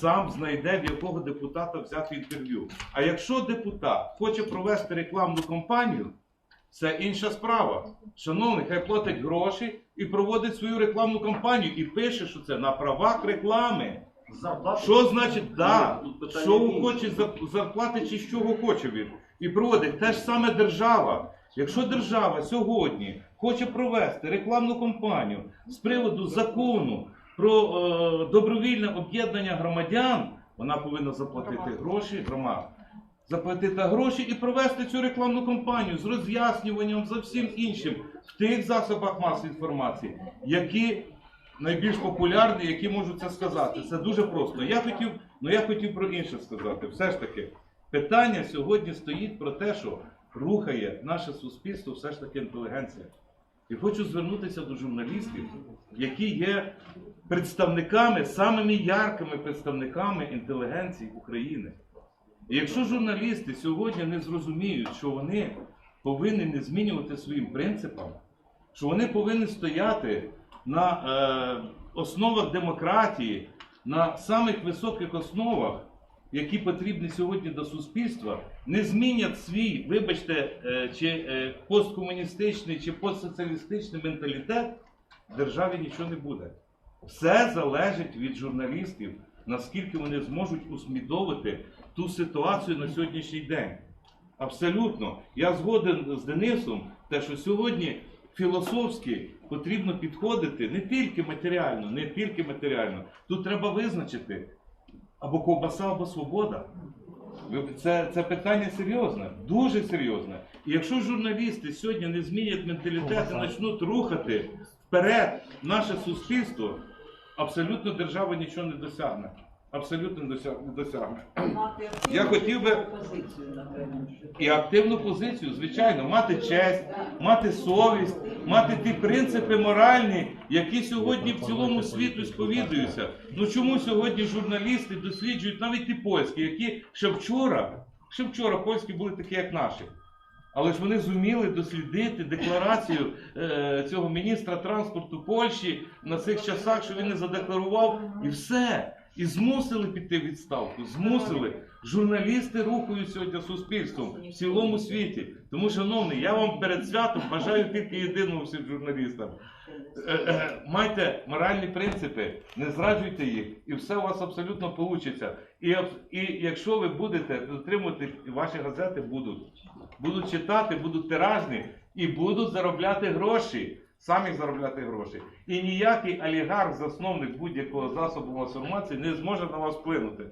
сам знайде, в якого депутата взяти інтерв'ю. А якщо депутат хоче провести рекламну кампанію, це інша справа. Шановний, хай платить гроші і проводить свою рекламну кампанію і пише, що це на правах реклами. Зарплату. Що значить да? Що хоче зарплати чи з чого хоче він? І проводить те ж саме держава. Якщо держава сьогодні хоче провести рекламну кампанію з приводу закону про е, добровільне об'єднання громадян, вона повинна заплатити гроші громад. Заплатити гроші і провести цю рекламну кампанію з роз'яснюванням за всім іншим в тих засобах масової інформації, які найбільш популярні, які можуть це сказати. Це дуже просто. Я хотів, ну я хотів про інше сказати. Все ж таки, питання сьогодні стоїть про те, що рухає наше суспільство все ж таки інтелігенція. І хочу звернутися до журналістів, які є представниками, самими яркими представниками інтелігенції України. І якщо журналісти сьогодні не зрозуміють, що вони повинні не змінювати своїм принципам, що вони повинні стояти на е, основах демократії, на самих високих основах, які потрібні сьогодні до суспільства, не змінять свій, вибачте, е, чи е, посткомуністичний, чи постсоціалістичний менталітет, державі нічого не буде. Все залежить від журналістів, наскільки вони зможуть усмідовити ту ситуацію на сьогоднішній день. Абсолютно. Я згоден з Денисом, те, що сьогодні філософськи потрібно підходити не тільки матеріально, не тільки матеріально. Тут треба визначити або ковбаса, або свобода. Це, це питання серйозне, дуже серйозне. І якщо журналісти сьогодні не змінять менталітет і почнуть рухати вперед наше суспільство, абсолютно держава нічого не досягне. Абсолютно не досягне. Я хотів би- І активну позицію, звичайно, мати честь, мати совість, мати ті принципи моральні, які сьогодні в цілому світу сповідуються. Ну чому сьогодні журналісти досліджують навіть ті польські, які ще вчора, ще вчора польські були такі, як наші. Але ж вони зуміли дослідити декларацію е, цього міністра транспорту Польщі на цих часах, що він не задекларував, і все. І змусили піти в відставку. Змусили. Журналісти рухають сьогодні суспільством в цілому світі. Тому, шановний, я вам перед святом бажаю тільки єдиного всім журналістам. Е, е, Майте моральні принципи, не зраджуйте їх, і все у вас абсолютно вийде. І, і якщо ви будете дотримувати, ваші газети будуть, будуть читати, будуть тиражні і будуть заробляти гроші. Самі заробляти гроші. І ніякий олігарх, засновник будь-якого засобу інформації не зможе на вас вплинути.